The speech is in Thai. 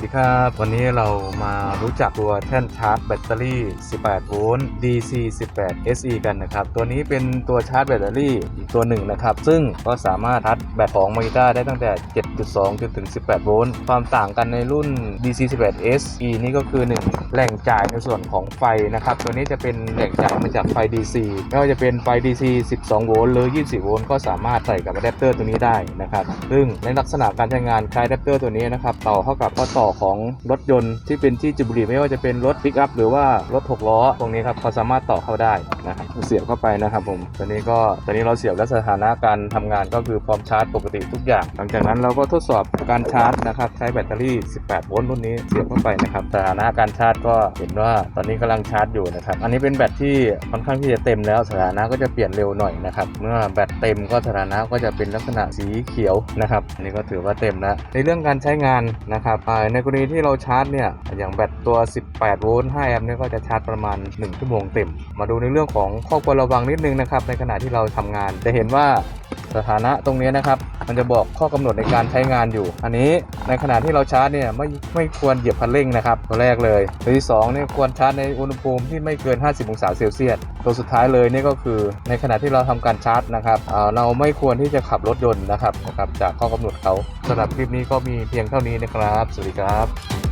สวัสดีครับ วันนี้เรามารู้จักตัวแท่นชาร์จแบตเตอรี่ 18 โวลต์ DC 18 SE กันนะครับ ตัวนี้เป็นตัวชาร์จแบตเตอรี่อีกตัวหนึ่งนะครับ ซึ่งก็สามารถชาร์จแบตของมา i ต้าได้ตั้งแต่ 7.2 จนถึง 18 โวลต์ ความต่างกันในรุ่น DC 18 SE นี่ก็คือ 1 แหล่งจ่ายในส่วนของไฟนะครับ ตัวนี้จะเป็นแหล่งจ่ายมาจากไฟ DC ไม่ว่าจะเป็นไฟ DC 12 โวลต์หรือ 24 โวลต์ ก็สามารถใส่กับอะแดปเตอร์ตัวนี้ได้นะครับ ซึ่งในลักษณะการใช้งานคล้ายอะแดปเตอร์ตัวนี้นะครับ ต่อเข้ากับข้อต่อของรถยนต์ที่เป็นที่จุบุรีไม่ว่าจะเป็นรถปิกอัพหรือว่ารถ6ล้อตรงนี้ครับเขาสามารถต่อเข้าได้นะครับเสียบเข้าไปนะครับผมตัวนี้ก็ตอนนี้เราเสียบและสถานะการทำงานก็คือพร้อมชาร์จปกติทุกอย่าง หลังจากนั้นเราก็ทดสอบการชาร์จนะครับใช้แบตเตอรี่ 18 โวลต์รุ่นนี้เสียบเข้าไปนะครับสถานะการชาร์จก็เห็นว่าตอนนี้กำลังชาร์จอยู่นะครับอันนี้เป็นแบตที่ค่อนข้างที่จะเต็มแล้วสถานะก็จะเปลี่ยนเร็วหน่อยนะครับเมื่อแบตเต็มก็สถานะก็จะเป็นลักษณะสีเขียวนะครับอันนี้ก็ถือว่าเต็มแล้วในเรื่องการใช้งานนะครับในกรณีที่เราชาร์จเนี่ย อย่างแบตตัว 18 โวลต์ 5 แอมป์เนี่ยก็จะชาร์จประมาณ 1 ชั่วโมงเต็ม มาดูในเรื่องของข้อควรระวังนิดนึงนะครับ ในขณะที่เราทำงาน จะเห็นว่า สถานะตรงนี้นะครับ มันจะบอกข้อกำหนดในการใช้งานอยู่ อันนี้ในขณะที่เราชาร์จเนี่ยไม่ไม่ควรเหยียบคันเร่งนะครับตัวแรกเลยตัวที่สองเนี่ยควรชาร์จในอุณหภูมิที่ไม่เกิน 50 องศาเซลเซียสตัวสุดท้ายเลยนี่ก็คือในขณะที่เราทำการชาร์จนะครับเเราไม่ควรที่จะขับรถยนต์นะครับนะครับจากข้อกำหนดเขาสำหรับคลิปนี้ก็มีเพียงเท่านี้นะครับ สวัสดีครับ